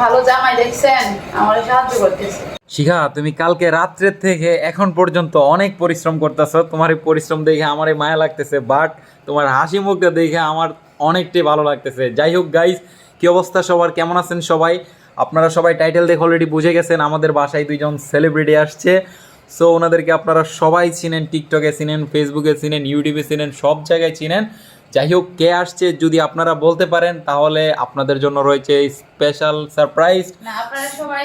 ভালো জামাই দেখছেন, আমার সাহায্য করতেছে। শিখা, তুমি কালকে রাত্রের থেকে এখন পর্যন্ত অনেক পরিশ্রম করতেছো। তোমার এই পরিশ্রম দেখে আমার এই মায়া লাগতেছে বাট তোমার হাসি মুখটা দেখে আমার অনেকটাই ভালো লাগতেছে। যাই হোক গাইজ কি অবস্থা সবার? কেমন আছেন সবাই? আপনারা সবাই টাইটেল দেখে অলরেডি বুঝে গেছেন, আমাদের বাসায় দুইজন সেলিব্রিটি আসছে। সো ওনাদেরকে আপনারা সবাই চিনেন টিকটকে চিনেন ফেসবুকে চিনেন ইউটিউবে চিনেন, সব জায়গায় চিনেন। যাই হোক কে আসছে যদি আপনারা বলতে পারেন তাহলে আপনাদের জন্য রয়েছে স্পেশাল সারপ্রাইজ না আপনারা সবাই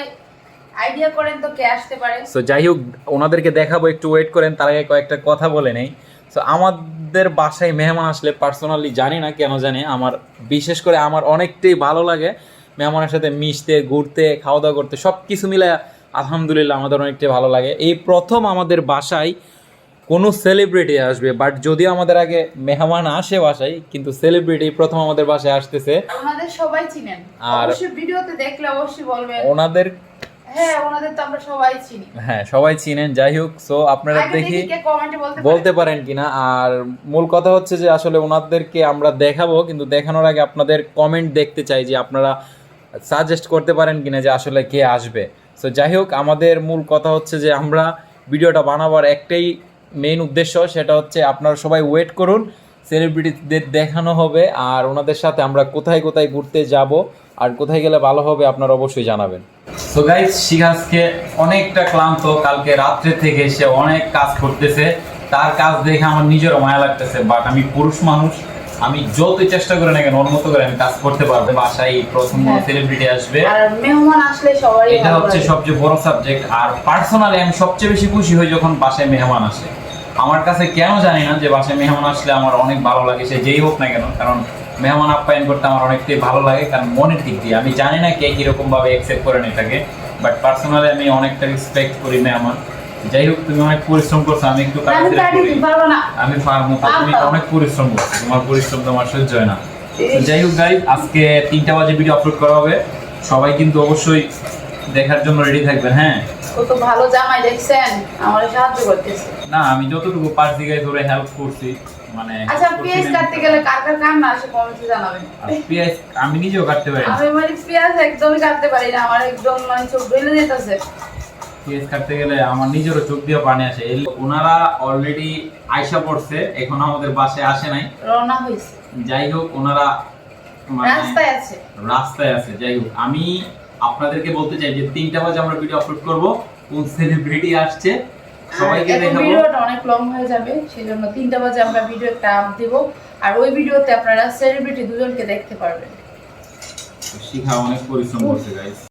আইডিয়া করেন তো কে আসতে পারে। সো যাই হোক ওনাদেরকে দেখাবো একটু ওয়েট করেন তার আগে কয়েকটা কথা বলে নেই। সো আমাদের বাসায় মেহমান আসলে পার্সোনালি জানি না কেন জানি আমার বিশেষ করে আমার অনেকটাই ভালো লাগে মেহমানের সাথে মিশতে ঘুরতে খাওয়া দাওয়া করতে সব কিছু মিলে আলহামদুলিল্লাহ আমাদের অনেকটাই ভালো লাগে। এই প্রথম আমাদের বাসায় কোনো সেলিব্রিটি আসবে বাট যদিও আমাদের আগে মেহমান আসে বাসায় কিন্তু সেলিব্রিটি প্রথম আমাদের বাসায় আসতেছে। আর ওনাদের সবাই চিনেন। আর- ভিডিওতে দেখলে অবশ্যই বলবেন। ওনাদের হ্যাঁ ওনাদের তো আমরা সবাই চিনি। হ্যাঁ সবাই চিনেন যাই হোক সো আপনারা দেখি বলতে বলতে পারে। পারেন কিনা। আর মূল কথা হচ্ছে যে আসলে ওনাদেরকে আমরা দেখাবো কিন্তু দেখানোর আগে আপনাদের কমেন্ট দেখতে চাই যে আপনারা সাজেস্ট করতে পারেন কিনা যে আসলে কে আসবে। সো যাই হোক আমাদের মূল কথা হচ্ছে যে আমরা ভিডিওটা বানাবার একটাই মেইন উদ্দেশ্য সেটা হচ্ছে আপনারা সবাই ওয়েট করুন সেলিব্রিটিদের দেখানো হবে আর ওনাদের সাথে আমরা কোথায় কোথায় ঘুরতে যাব আর কোথায় গেলে ভালো হবে আপনারা অবশ্যই জানাবেন। সো গাইস শিখাজকে অনেকটা ক্লান্ত কালকে রাত্রে থেকে সে অনেক কাজ করতেছে। তার কাজ দেখে আমার নিজেরও মায়া লাগতেছে বাট আমি পুরুষ মানুষ আমি যতই চেষ্টা করে না কেন ওর মতো করে আমি কাজ করতে পারব। বাসায় এই প্রথম হ্যাঁ। সেলিব্রিটি আসবে। আর মেহমান আসলে সবাই এটা হচ্ছে সবচেয়ে বড় সাবজেক্ট আর পার্সোনালি আমি সবচেয়ে বেশি খুশি হই যখন বাসায় মেহমান আসে। আমার কাছে কেন জানি না যে বাসায় মেহমান আসলে আমার অনেক ভালো লাগে সে যেই হোক না কেন। কারণ মেহমান আপ্যায়ন করতে আমার অনেকটাই ভালো লাগে কারণ মনের দিক দিয়ে। আমি জানি না কে কীরকম ভাবে একসেপ্ট করেন এটাকে বাট পার্সোনালি আমি অনেকটা রেসপেক্ট করি মেহমান। যাই হোক তুমি অনেক পরিশ্রম করছ আমি একটু আমি তো, তুমি অনেক পরিশ্রম করছ তোমার পরিশ্রম তোমার সহ্য হয় না। যাই হোক গাইজ আজকে তিনটা বাজে ভিডিও আপলোড করা হবে। সবাই কিন্তু অবশ্যই দেখার জন্য রেডি থাকবেন হ্যাঁ? কত ভালো জামাই দেখছেন? আমার সাহায্য করতেছে। না আমি যতটুকু পারছি গাইজ ধরে হেল্প করছি মানে আচ্ছা পেঁয়াজ কাটতে গেলে কার কার কান্না আসে কমেন্টে জানাবেন? পেঁয়াজ আমি নিজেও কাটতে পারি আমি মানে পেঁয়াজ একদমই কাটতে পারি না আমার একদম মানে চোখ ঢেলে যেতেছে। পেঁয়াজ কাটতে গেলে আমার নিজেরও চোখ দিয়ে পানি আসে। ওনারা অলরেডি আয়সা পড়ছে এখন আমাদের বাসায় আসে নাই। রওনা হয়েছে। যাই হোক ওনারা মানে- রাস্তায় আছে। রাস্তায় আছে যাই হোক। আমি আপনাদেরকে বলতে চাই যে তিনটা বাজে আমরা ভিডিও আপলোড করব। কোন সেলিব্রিটি আসছে সবাইকে দেখাবো। ভিডিওটা অনেক লং হয়ে যাবে সেজন্য তিনটা বাজে আমরা ভিডিও একটা আপ দেব। আর ওই ভিডিওতে আপনারা সেলিব্রিটি দুজনকে দেখতে পারবেন। শিখা অনেক পরিশ্রম করছে গাইস